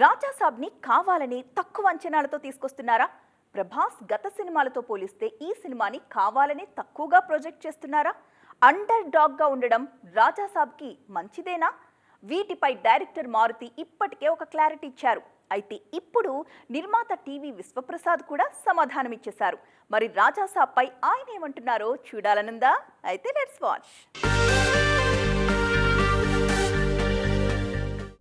రాజాసాబ్ని కావాలని తక్కువ అంచనాలతో తీసుకొస్తున్నారా? ప్రభాస్ గత సినిమాలతో పోలిస్తే ఈ సినిమాని కావాలని తక్కువగా ప్రొజెక్ట్ చేస్తున్నారా? అండర్ డాగ్గా ఉండడం రాజాసాబ్కి మంచిదేనా? వీటిపై డైరెక్టర్ మారుతి ఇప్పటికే ఒక క్లారిటీ ఇచ్చారు. అయితే ఇప్పుడు నిర్మాత టీవీ విశ్వప్రసాద్ కూడా సమాధానం ఇచ్చేశారు మరి రాజాసాబ్పై ఆయన ఏమంటున్నారో చూడాలనుందా? అయితే లెట్స్ వాచ్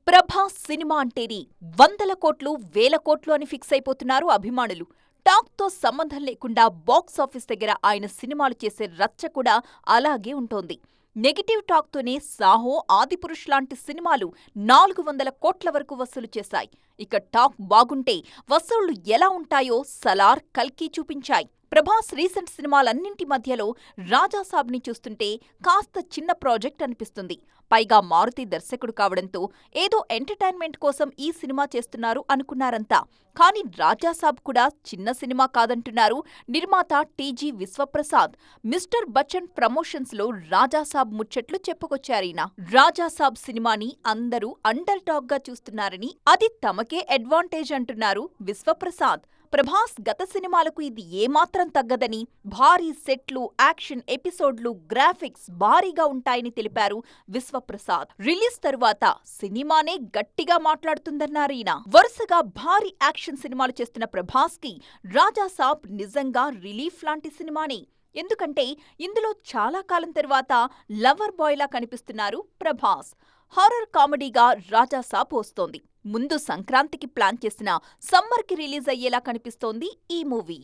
ప్రభాస్ సినిమా అంటేని వందల కోట్లు వేల కోట్లు అని ఫిక్స్ అయిపోతున్నారు అభిమానులు. టాక్తో సంబంధం లేకుండా బాక్స్ ఆఫీస్ దగ్గర ఆయన సినిమాలు చేసే రచ్చ కూడా అలాగే ఉంటోంది. నెగిటివ్ టాక్తోనే సాహో ఆదిపురుష్ లాంటి సినిమాలు నాలుగు వందల కోట్ల వరకు వసూలు చేశాయి. ఇక టాక్ బాగుంటే వసూళ్ళు ఎలా ఉంటాయో సలార్ కల్కి చూపించాయి. ప్రభాస్ రీసెంట్ సినిమాలన్నింటి మధ్యలో రాజాసాబ్ని చూస్తుంటే కాస్త చిన్న ప్రాజెక్ట్ అనిపిస్తుంది. పైగా మారుతి దర్శకుడు కావడంతో ఏదో ఎంటర్టైన్మెంట్ కోసం ఈ సినిమా చేస్తున్నారు అనుకున్నారంతా. కానీ రాజాసాబ్ కూడా చిన్న సినిమా కాదంటున్నారు నిర్మాత టీజీ విశ్వప్రసాద్. మిస్టర్ బచ్చన్ ప్రమోషన్స్లో రాజాసాబ్ ముచ్చట్లు చెప్పుకొచ్చారీన? రాజాసాబ్ సినిమాని అందరూ అండర్ డాగ్గా చూస్తున్నారని అది తమకే అడ్వాంటేజ్ అంటున్నారు విశ్వప్రసాద్. ప్రభాస్ గత సినిమాలకు ఇది ఏమాత్రం తగ్గదని భారీ సెట్లు యాక్షన్ ఎపిసోడ్లు గ్రాఫిక్స్ భారీగా ఉంటాయని తెలిపారు విశ్వప్రసాద్. రిలీజ్ తరువాత సినిమానే గట్టిగా మాట్లాడుతుందన్నారు ఈయన. వరుసగా భారీ యాక్షన్ సినిమాలు చేస్తున్న ప్రభాస్కి రాజాసాబ్ నిజంగా రిలీఫ్ లాంటి సినిమానే. ఎందుకంటే ఇందులో చాలా కాలం తర్వాత లవర్ బాయ్లా కనిపిస్తున్నారు ప్రభాస్. హారర్ కామెడీగా రాజాసాబ్ వస్తోంది. ముందు సంక్రాంతికి ప్లాన్ చేసిన సమ్మర్కి రిలీజ్ అయ్యేలా కనిపిస్తోంది ఈ మూవీ.